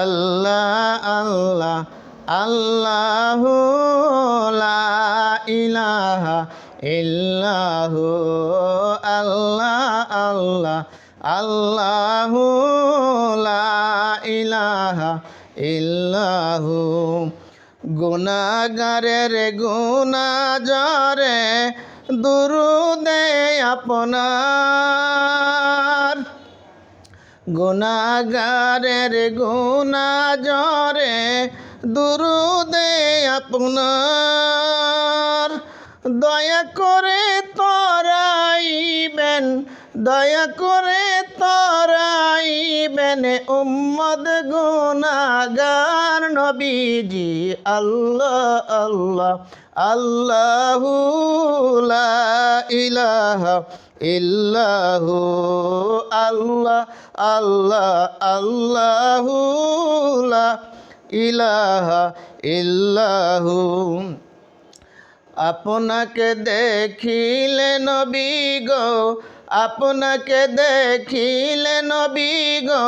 আল্লাহ আল্লাহ আল্লাহ ইলাহা ইল্লাহু, আল্লাহ আল্লাহ আল্লাহ ইলাহা ইল্লাহু। গুনাগারের গুনা জরে দুরুদে আপনার। গুনাগারের গুনা জরে দুরুদে আপনার। দয়া করে তরাইবেন, দয়া করে তরাইবেন উম্মদ গুনাগার নবীজি। আল্লাহ আল্লাহ, আল্লাহু লা ইলাহা ইল্লাহু আল্লাহ আল্লাহ, আল্লাহু ইলাহা ইল্লাহু। আপনাকে দেখিলে নবী গো, আপনাকে দেখিলে নবী গো,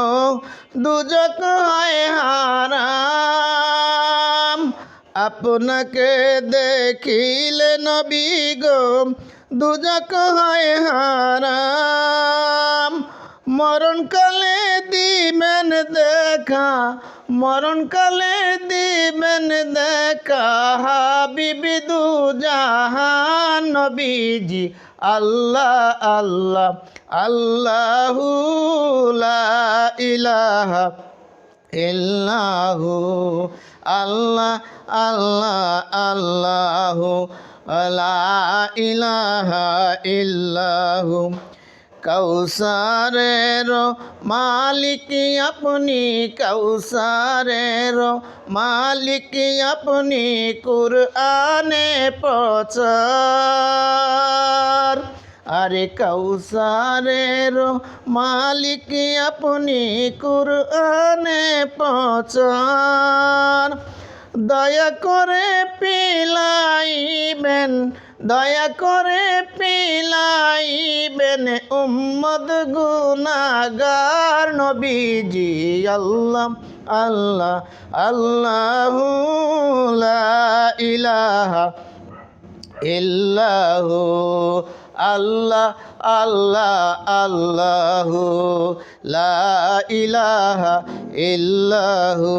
দুজক হয় হারাম। আপনাকে দেখিলে নবী গো দুজক হয় হারাম। মরণকালে দিবেন দেখা, মরণকালে দিবেন দেখা। হাবিবি দু জাহান নবীজি, আল্লাহ আল্লাহ, আল্লাহু লা ইলাহা ইল্লাহু, আল্লাহ আল্লাহ, আল্লাহু লা ইলাহা ইল্লাহু। কৌসারের মালিক আপনি কৌসারের মালিক আপনি কুরআনে প্রচার। আরে কৌসারের মালিক আপনি কুরআনে প্রচার। দয়া করে পিলাইবেন, দয়া করে পিলাইবেন উম্মদ গুনাগার নবীজি, আল্লাহ আল্লাহ আল্লাহ ইলাহা ইল্লাহু, আল্লাহ আল্লাহ, আল্লাহু লা ইলাহা ইল্লাহু।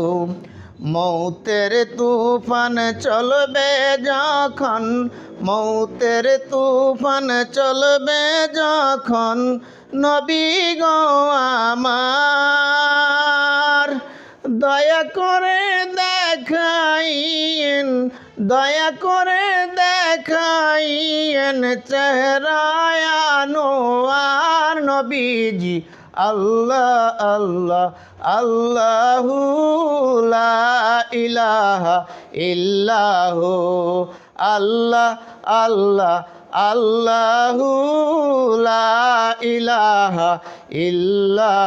মৌতের তুফান চলবে যখন, মৌতের তুফান চলবে যখন, নবী গো আমার। দয়া করে দেখাইন দয়া করে দেখাইন চেহারায় আনোয়ার নবীজি আল্লাহ আল্লাহ আল্লাহু ইলাহা ইল্লাহু আল্লাহ আল্লাহ আল্লাহু ইলাহা ইল্লাহু।